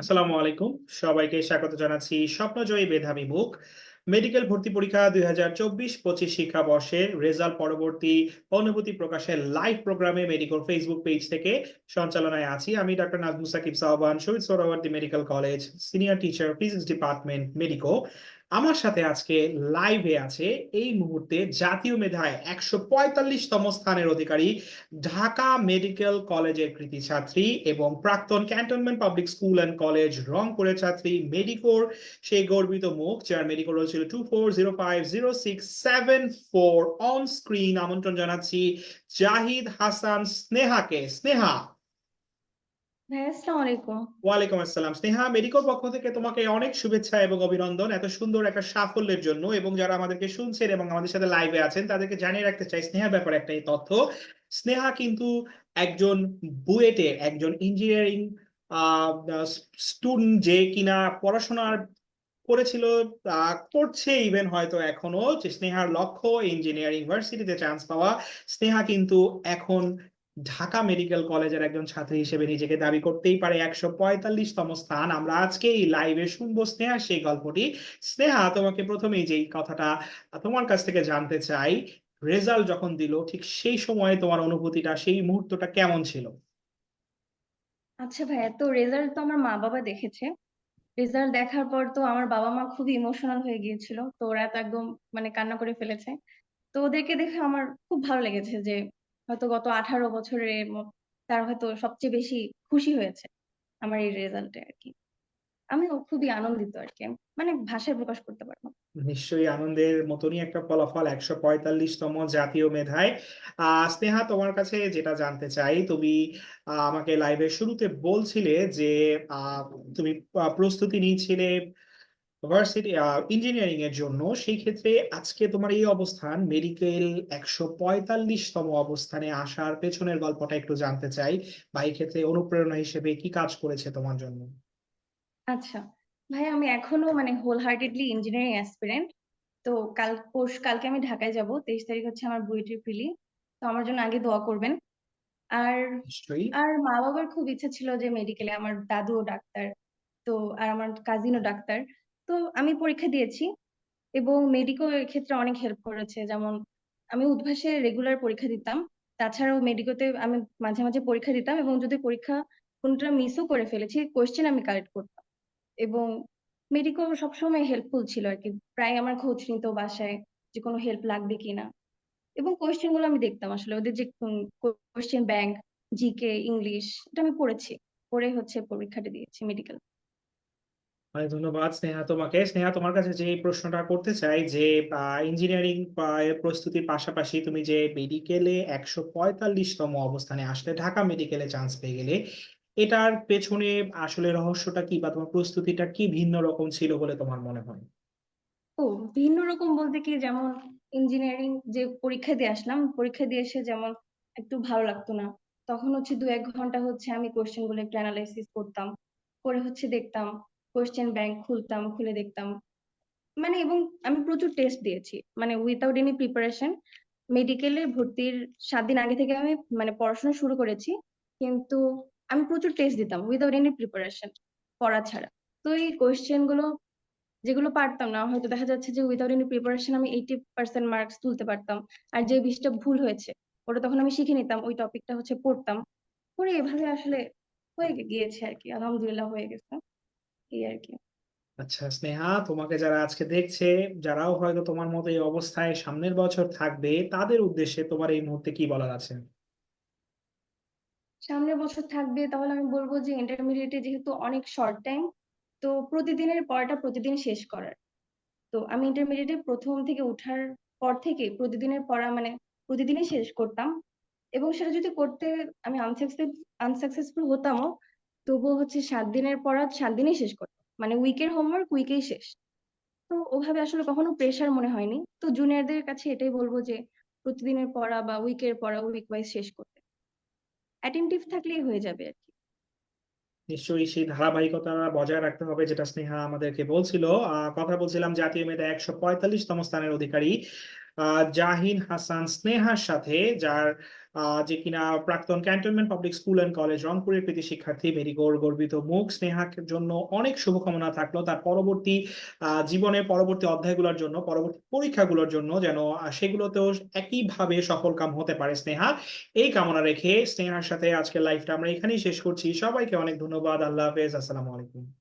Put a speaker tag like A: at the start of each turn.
A: আসসালামু আলাইকুম। সবাইকে স্বাগত জানাচ্ছি স্বপ্নজয়ী মেধাবী মুখ। মেডিকেল ভর্তি পরীক্ষা দুই হাজার চব্বিশ পঁচিশ শিক্ষাবর্ষের রেজাল্ট পরবর্তী অনুভূতি প্রকাশের লাইভ প্রোগ্রামে মেডিকেল ফেসবুক পেজ থেকে সঞ্চালনায় আছি আমি doctor Nazmussakib Sahban, Shahid Suhrawardy medical college, senior teacher, physics department, medico. আমার সাথে আজকে লাইভে আছে এই মুহূর্তে জাতীয় মেধায় একশো পঁয়তাল্লিশতম স্থানের অধিকারী ঢাকা মেডিকেল কলেজের কৃতি ছাত্রী এবং প্রাক্তন cantonment public school and college রংপুরের ছাত্রী মেডিকোর সেই গর্বিত মুখ, যার মেডিকোর ছিল two four zero five zero six seven four on screen আমন্ত্রণ জানাচ্ছি জাহিদ হাসান স্নেহাকে। স্নেহা! ওয়ালাইকুম আসসালাম। স্নেহা মেডিকোর পক্ষ থেকে তোমাকে অনেক শুভেচ্ছা এবং অভিনন্দন এত সুন্দর একটা সাফল্যের জন্য এবং যারা আমাদেরকে শুনছেন এবং আমাদের সাথে লাইভে আছেন, তাদেরকে জানিয়ে রাখতে চাই স্নেহার ব্যাপারে তথ্য। স্নেহা কিন্তু একজন বুয়েটের একজন ইঞ্জিনিয়ারিং স্টুডেন্ট যে কিনা পড়াশোনার করেছিল করছে ইভেন হয়তো এখনও। স্নেহার লক্ষ্য ইঞ্জিনিয়ারিং ইউনিভার্সিটিতে চান্স পাওয়া। স্নেহা কিন্তু এখন ঢাকা মেডিকেল কলেজের একজন ছাত্রী হিসেবে নিজেকে দাবি করতেই পারে একশো পঁয়তাল্লিশতম স্থান। আমরা আজকে এই লাইভে শুনব স্নেহা, সেই গল্পটি। স্নেহা, তোমাকে প্রথমেই যেই কথাটা তোমার কাছ থেকে জানতে চাই রেজাল্ট যখন দিল, ঠিক সেই সময়ে তোমার অনুভূতিটা, সেই মুহূর্তটা কেমন ছিল?
B: আচ্ছা ভাইয়া, তো রেজাল্ট তো আমার মা বাবা দেখেছে। রেজাল্ট দেখার পর তো আমার বাবা মা খুবই ইমোশনাল হয়ে গিয়েছিল। তো ওরা তো একদম মানে কান্না করে ফেলেছে। তো ওদেরকে দেখে আমার খুব ভালো লেগেছে যে হয়তো গত আঠারো বছরে তারা হয়তো সবচেয়ে বেশি খুশি হয়েছে আমার এই রেজাল্টে আর কি আমিও খুবই আনন্দিত আর কি মানে ভাষায় প্রকাশ করতে পারব
A: নিশ্চয়ই আনন্দের মতনই একটা ফলাফল একশো পঁয়তাল্লিশতম জাতীয় মেধায়। আহ, স্নেহা, তোমার কাছে যেটা জানতে চাই, তুমি আমাকে লাইভের শুরুতে বলছিলে যে তুমি প্রস্তুতি নিয়েছিলে ভার্সিটি ইঞ্জিনিয়ারিং এর জন্য সেই ক্ষেত্রে আজকে তোমার এই অবস্থান মেডিকেল একশো পঁয়তাল্লিশতম অবস্থানে আসার পেছনের গল্পটা একটু জানতে চাই বা এই ক্ষেত্রে অনুপ্রেরণা হিসেবে কি কাজ করেছে তোমার জন্য?
B: আচ্ছা ভাই আমি এখনও মানে হোল হার্টেডলি ইঞ্জিনিয়ারিং অ্যাসপিরেন্ট তো কাল পরশু কালকে আমি ঢাকায় যাব তেইশ তারিখ হচ্ছে আমার বুয়েটের প্রিলি তো আমার জন্য আগে দোয়া করবেন। আর আর মা বাবার খুব ইচ্ছা ছিল যে মেডিকেলে আমার দাদুও ডাক্তার তো আর আমার কাজিনও ডাক্তার তো আমি পরীক্ষা দিয়েছি এবং মেডিকো এর ক্ষেত্রে অনেক হেল্প করেছে। যেমন আমি উদ্ভাসে রেগুলার পরীক্ষা দিতাম, তাছাড়াও মেডিকোতে আমি মাঝে মাঝে পরীক্ষা দিতাম এবং যদি পরীক্ষা কোনটা মিসও করে ফেলেছি কোয়েশ্চেন আমি কালেক্ট করতাম। এবং মেডিকো সবসময় হেল্পফুল ছিল আর কি। প্রায় আমার খোঁজ নিত বাসায় যে কোনো হেল্প লাগবে কিনা। এবং কোয়েশ্চেনগুলো আমি দেখতাম আসলে। ওদের যে কোয়েশ্চেন ব্যাংক জিকে ইংলিশ এটা আমি পড়েছি। পড়ে হচ্ছে পরীক্ষাটা দিয়েছি মেডিকেল
A: অনেক ধন্যবাদ স্নেহা। তোমাকে, স্নেহা, তোমার কাছে যে প্রশ্নটা করতে চাই যে ইঞ্জিনিয়ারিং প্রস্তুতির পাশাপাশি তুমি যে মেডিকেলে একশো পঁয়তাল্লিশতম অবস্থানে আসলে ঢাকা মেডিকেলে চান্স পেয়ে গেলে, এটার পেছনে আসলে রহস্যটা কি বা তোমার প্রস্তুতিটা কি ভিন্ন রকম ছিল বলে তোমার মনে হয়?
B: ও, ভিন্ন রকম বলতে কি যেমন ইঞ্জিনিয়ারিং যে পরীক্ষা দিয়ে আসলাম, পরীক্ষা দিয়ে এসে যেমন একটু ভালো লাগতো না। তখন হচ্ছে দু এক ঘণ্টা হচ্ছে আমি কোয়েশ্চেনগুলো একটু অ্যানালাইসিস করতাম, করে হচ্ছে দেখতাম। কোয়েশ্চেন ব্যাংক খুলতাম, খুলে দেখতাম। মানে এবং আমি প্রচুর টেস্ট দিয়েছি। মানে উইথাউট এনি প্রিপারেশন মেডিকেলে ভর্তির সাত দিন আগে থেকে আমি মানে পড়াশোনা শুরু করেছি। কিন্তু আমি প্রচুর টেস্ট দিতাম উইথাউট এনি প্রিপারেশন পড়া ছাড়া। তো এই কোয়েশ্চেনগুলো, যেগুলো পারতাম না, হয়তো দেখা যাচ্ছে যে উইথাউট এনি প্রিপারেশন আমি এইটি পার্সেন্ট মার্কস তুলতে পারতাম। আর যে বিশটা ভুল হয়েছে, ওটা তখন আমি শিখে নিতাম, ওই টপিকটা হচ্ছে পড়তাম। পরে এভাবে আসলে হয়ে গিয়েছে আর কি, আলহামদুলিল্লাহ হয়ে গেছে। এই আর কি।
A: আচ্ছা স্নেহা তোমাকে যারা আজকে দেখছে যারাও হয়তো তোমার মতো এই অবস্থায় সামনের বছর থাকবে তাদের উদ্দেশ্যে তোমার এই মুহূর্তে কি বলার আছে?
B: সামনের বছর থাকবে তাহলে আমি বলব যে ইন্টারমিডিয়েটে যেহেতু অনেক শর্ট টাইম তো প্রতিদিনের পড়াটা প্রতিদিন শেষ করার। তো আমি ইন্টারমিডিয়েটে প্রথম থেকে উঠার পর থেকে প্রতিদিনের পড়া মানে প্রতিদিনই শেষ করতাম। এবং সেটা যদি করতে আমি আনসাকসেস আনসাকসেসফুল হতামও তবুও হচ্ছে সাত দিনের পড়া সাত দিনেই শেষ করতাম মানে উইকের হোমওয়ার্ক উইকেই শেষ। তো ওভাবে আসলে কখনো প্রেশার মনে হয়নি। তো জুনিয়রদের কাছে এটাই বলব যে, প্রতিদিনের পড়া বা উইকের পড়া উইক ওয়াইজ শেষ করতে। অ্যাটেন্টিভ থাকলেই হয়ে যাবে আর কি।
A: নিশ্চয়ই সেই ধারাবাহিকতা বজায় রাখতে হবে, যেটা স্নেহা আমাদেরকে বলছিল। কথা বলছিলাম জাতীয় মেধা একশো পঁয়তাল্লিশতম স্থানের অধিকারী। জাহিন হাসান স্নেহার সাথে যার যে কিনা প্রাক্তন cantonment public school and college রংপুরের কৃতি শিক্ষার্থী মেরিগোর গর্বিত মুখ স্নেহার জন্য অনেক শুভকামনা থাকল। তার পরবর্তী আহ, জীবনের পরবর্তী অধ্যায়গুলোর জন্য পরবর্তী পরীক্ষাগুলোর জন্য যেন সেগুলোতেও একইভাবে সফল কাম হতে পারে স্নেহা। এই কামনা রেখে স্নেহার সাথে আজকের লাইফটা আমরা এখানেই শেষ করছি। সবাইকে অনেক ধন্যবাদ। আল্লাহ হাফেজ। আসসালামু আলাইকুম।